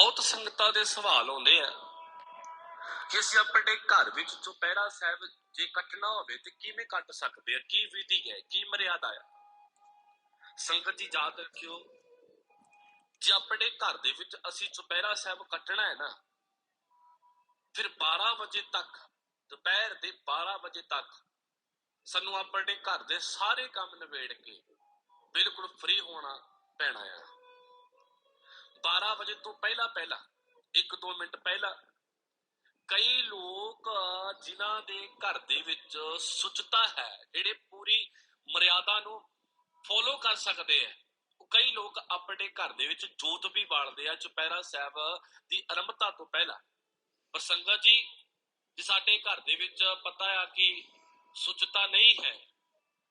ਬਹੁਤ ਸੰਗਤਾਂ ਦੇ ਸਵਾਲ ਆਉਂਦੇ ਆ ਕਿ ਅਸੀਂ ਆਪਣੇ ਘਰ ਵਿੱਚ ਚੁਪਹਿਰਾ ਸਾਹਿਬ ਜੇ ਕੱਟਣਾ ਹੋਵੇ ਤੇ ਕਿਵੇਂ ਕੱਟ ਸਕਦੇ ਆ? ਕੀ ਵਿਧੀ ਹੈ? ਕੀ ਮਰਿਆਦਾ ਹੈ ਸੰਗਤ ਜੀ, ਯਾਦ ਰੱਖਿਓ, ਜੇ ਆਪਣੇ ਘਰ ਦੇ ਵਿੱਚ ਅਸੀਂ ਚੁਪਹਿਰਾ ਸਾਹਿਬ ਕੱਟਣਾ ਹੈ ਨਾ, ਫਿਰ 12 ਵਜੇ ਤੱਕ, ਦੁਪਹਿਰ ਦੇ 12 ਵਜੇ ਤੱਕ ਸਾਨੂੰ ਆਪਣੇ ਘਰ ਦੇ ਸਾਰੇ ਕੰਮ ਨਿਬੇੜ ਕੇ ਬਿਲਕੁਲ ਫ੍ਰੀ ਹੋਣਾ ਪੈਣਾ ਆ। 12 ਵਜੇ ਤੋਂ ਪਹਿਲਾਂ ਪਹਿਲਾਂ 1-2 ਮਿੰਟ ਪਹਿਲਾਂ, ਕਈ ਲੋਕ ਜਿਨ੍ਹਾਂ ਦੇ ਘਰ ਦੇ ਵਿੱਚ ਸੁਚਤਾ ਹੈ, ਜਿਹੜੇ ਪੂਰੀ ਮਰਿਆਦਾ ਨੂੰ ਫੋਲੋ ਕਰ ਸਕਦੇ ਆ ਕਈ ਲੋਕ ਆਪਣੇ ਘਰ ਦੇ ਵਿੱਚ ਜੋਤ ਵੀ ਬਾਲਦੇ ਆ, ਚੁਪਹਿਰਾ ਸਾਹਿਬ ਦੀ ਆਰੰਭਤਾ ਤੋਂ ਪਹਿਲਾਂ। ਪਰ ਸੰਗਤ ਜੀ, ਜੇ ਸਾਡੇ ਘਰ ਦੇ ਵਿੱਚ ਪਤਾ ਆ ਕਿ ਸੁਚਤਾ ਨਹੀਂ ਹੈ,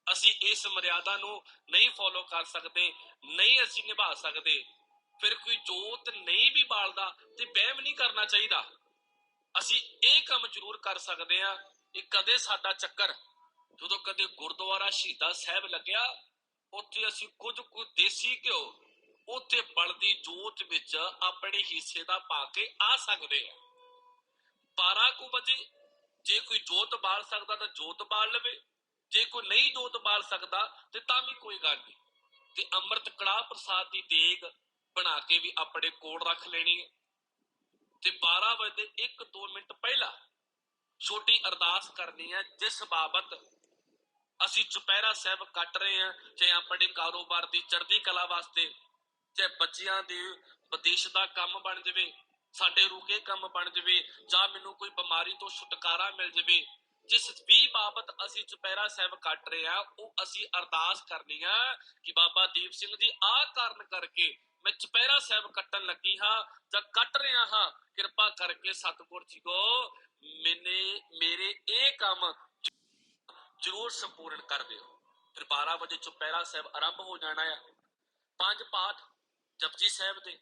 ਅਸੀਂ ਇਸ ਮਰਿਆਦਾ ਨੂੰ ਨਹੀਂ ਫੋਲੋ ਕਰ ਸਕਦੇ, ਨਹੀਂ ਅਸੀਂ ਨਿਭਾ ਸਕਦੇ ਫਿਰ ਕੋਈ ਜੋਤ ਨਹੀਂ ਵੀ ਬਾਲਦਾ ਤੇ ਵਹਿਮ ਨਹੀਂ ਕਰਨਾ ਚਾਹੀਦਾ। ਅਸੀਂ ਇਹ ਕੰਮ ਜ਼ਰੂਰ ਕਰ ਸਕਦੇ ਆ ਕਿ ਕਦੇ ਸਾਡਾ ਚੱਕਰ, ਜਦੋਂ ਕਦੇ ਗੁਰਦੁਆਰਾ ਸ਼ਹੀਦਾ ਸਾਹਿਬ ਲੱਗਿਆ, ਉੱਥੇ ਅਸੀਂ ਕੁਝ ਕੁ ਦੇਸੀ ਘਿਓ, ਉੱਥੇ ਬਲਦੀ ਜੋਤ ਵਿੱਚ ਆਪਣੇ ਹਿੱਸੇ ਦਾ ਪਾ ਕੇ ਆ ਸਕਦੇ ਆ 12 ਕੁ ਵਜੇ ਜੇ ਕੋਈ ਜੋਤ ਬਾਲ ਸਕਦਾ ਤਾਂ ਜੋਤ ਬਾਲ ਲਵੇ, ਜੇ ਕੋਈ ਨਹੀਂ ਜੋਤ ਬਾਲ ਸਕਦਾ ਤੇ ਤਾਂ ਵੀ ਕੋਈ ਗੱਲ ਨਹੀਂ। ਤੇ ਅੰਮ੍ਰਿਤ ਕੜਾਹ ਪ੍ਰਸਾਦ ਦੀ ਦੇਗ ਬਣਾ ਕੇ ਵੀ ਆਪਣੇ ਕੋਲ ਰੱਖ ਲੈਣੀ ਹੈ। ਤੇ 12 ਵਜੇ 1-2 ਮਿੰਟ ਪਹਿਲਾਂ ਛੋਟੀ ਅਰਦਾਸ ਕਰਨੀ ਹੈ, ਜਿਸ ਬਾਬਤ ਅਸੀਂ ਚੁਪਹਿਰਾ ਸਾਹਿਬ ਕੱਟ ਰਹੇ ਹਾਂ, ਚਾਹੇ ਆਪਣੇ ਕਾਰੋਬਾਰ ਦੀ ਚੜ੍ਹਦੀ ਕਲਾ ਵਾਸਤੇ, ਚਾਹੇ ਬੱਚਿਆਂ ਦੇ ਵਿਦੇਸ਼ ਦਾ ਕੰਮ ਬਣ ਜਾਵੇ, ਸਾਡੇ ਰੁਕੇ ਕੰਮ ਬਣ ਜਾਵੇ, ਜਾਂ ਮੈਨੂੰ ਕੋਈ ਬਿਮਾਰੀ ਤੋਂ ਛੁਟਕਾਰਾ ਮਿਲ ਜਾਵੇ ਜਿਸ ਵੀ ਬਾਬਤ ਅਸੀਂ ਚੁਪਹਿਰਾ ਸਾਹਿਬ ਕੱਟ ਰਹੇ ਹਾਂ, ਉਹ ਅਸੀਂ ਅਰਦਾਸ ਕਰਨੀ ਆ ਕਿ ਬਾਬਾ ਦੀਪ ਸਿੰਘ ਜੀ ਆਹ ਕਾਰਨ ਕਰਕੇ ਮੈਂ ਚੁਪਹਿਰਾ ਸਾਹਿਬ ਕੱਟਣ ਲੱਗੀ ਹਾਂ, ਜਾਂ ਕੱਟ ਰਿਹਾ ਹਾਂ, ਕਿਰਪਾ ਕਰਕੇ ਸਤਿਗੁਰ ਜੀ ਕੋ ਮੈਨੇ, ਮੇਰੇ ਇਹ ਕੰਮ ਜ਼ਰੂਰ ਸੰਪੂਰਨ ਕਰ ਦਿਓ। ਫਿਰ 12 ਵਜੇ ਚੁਪਹਿਰਾ ਸਾਹਿਬ ਆਰੰਭ ਹੋ ਜਾਣਾ ਹੈ ਪੰਜ ਪਾਠ ਜਪਜੀ ਸਾਹਿਬ ਦੇ,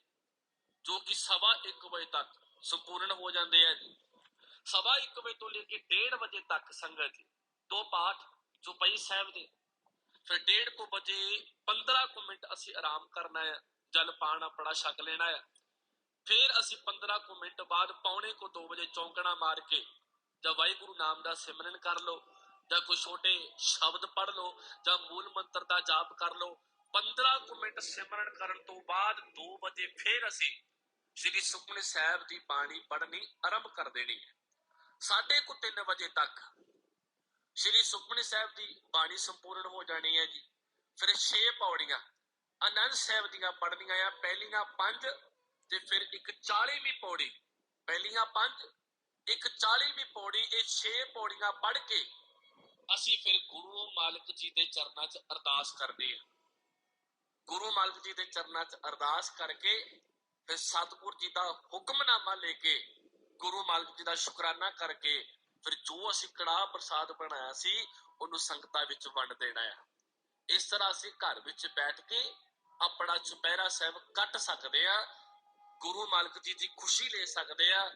ਜੋ ਕਿ ਸਵਾ 1 ਵਜੇ ਤੱਕ ਸੰਪੂਰਨ ਹੋ ਜਾਂਦੇ ਆ ਜੀ। ਸਵਾ 1 ਵਜੇ ਤੋਂ ਲੈ ਕੇ 1:30 ਵਜੇ ਤੱਕ ਸੰਗਤ ਜੀ ਦੋ ਪਾਠ ਚੁਪਈ ਸਾਹਿਬ ਦੇ। ਫਿਰ 1:30 ਕੋ ਵਜੇ 15 ਕੁ ਮਿੰਟ ਅਸੀਂ ਆਰਾਮ ਕਰਨਾ ਹੈ, ਜਲ ਪਾਣ ਆਪਣਾ ਛਕ ਲੈਣਾ ਹੈ। ਫਿਰ ਅਸੀਂ 15 ਕੁ ਮਿੰਟ ਬਾਅਦ ਪੌਣੇ ਕੋ 2 ਵਜੇ ਚੌਂਕਣਾ ਮਾਰ ਕੇ ਜਾਂ ਵਾਹਿਗੁਰੂ ਨਾਮ ਦਾ ਸਿਮਰਨ ਕਰ ਲਓ, ਜਾਂ ਕੋਈ ਛੋਟੇ ਸ਼ਬਦ ਪੜ੍ਹ ਲਓ, ਜਾਂ ਮੂਲ ਮੰਤਰ ਦਾ ਜਾਪ ਕਰ ਲਓ। 15 ਕੁ ਮਿੰਟ ਸਿਮਰਨ ਕਰਨ ਤੋਂ ਬਾਅਦ 2 ਵਜੇ ਫਿਰ ਅਸੀਂ ਸ੍ਰੀ ਸੁਖਮਨੀ ਸਾਹਿਬ ਦੀ ਬਾਣੀ ਪੜ੍ਹਨੀ ਆਰੰਭ ਕਰ ਦੇਣੀ ਹੈ। ਸਾਢੇ ਕੁ 3 ਵਜੇ ਤੱਕ ਸ੍ਰੀ ਸੁਖਮਨੀ ਸਾਹਿਬ ਦੀ ਬਾਣੀ ਸੰਪੂਰਨ ਹੋ ਜਾਣੀ ਹੈ ਜੀ। ਫਿਰ 6 ਪੌੜੀਆਂ ਆਨੰਦ ਸਾਹਿਬ ਦੀਆਂ ਪੜ੍ਹਨੀਆਂ ਆ, ਪਹਿਲੀਆਂ 5 ਤੇ ਫਿਰ ਇੱਕ 40ਵੀਂ ਪੌੜੀ, ਪਹਿਲੀਆਂ 5 ਇੱਕ 40ਵੀਂ ਪੌੜੀ, ਇਹ 6 ਪੌੜੀਆਂ ਪੜ੍ਹ ਕੇ ਅਸੀਂ ਫਿਰ ਗੁਰੂ ਮਾਲਕ ਜੀ ਦੇ ਚਰਨਾਂ 'ਚ ਅਰਦਾਸ ਕਰਦੇ ਹਾਂ। ਗੁਰੂ ਮਾਲਕ ਜੀ ਦੇ ਚਰਨਾਂ 'ਚ ਅਰਦਾਸ ਕਰਕੇ ਫਿਰ ਸਤਿਗੁਰ ਜੀ ਦਾ ਹੁਕਮਨਾਮਾ ਲੈ ਕੇ ਗੁਰੂ ਮਾਲਕ ਜੀ ਦਾ ਸ਼ੁਕਰਾਨਾ ਕਰਕੇ ਫਿਰ ਜੋ ਅਸੀਂ ਕੜਾਹ ਪ੍ਰਸਾਦ ਬਣਾਇਆ ਸੀ, ਉਹਨੂੰ ਸੰਗਤਾਂ ਵਿੱਚ ਵੰਡ ਦੇਣਾ ਹੈ ਇਸ ਤਰ੍ਹਾਂ ਅਸੀਂ ਘਰ ਵਿੱਚ ਬੈਠ ਕੇ ਆਪਣਾ ਚੁਪਹਿਰਾ ਸਾਹਿਬ ਕੱਟ ਸਕਦੇ ਆ, ਗੁਰੂ ਮਾਲਕ ਜੀ ਦੀ ਖੁਸ਼ੀ ਲੈ ਸਕਦੇ ਆ।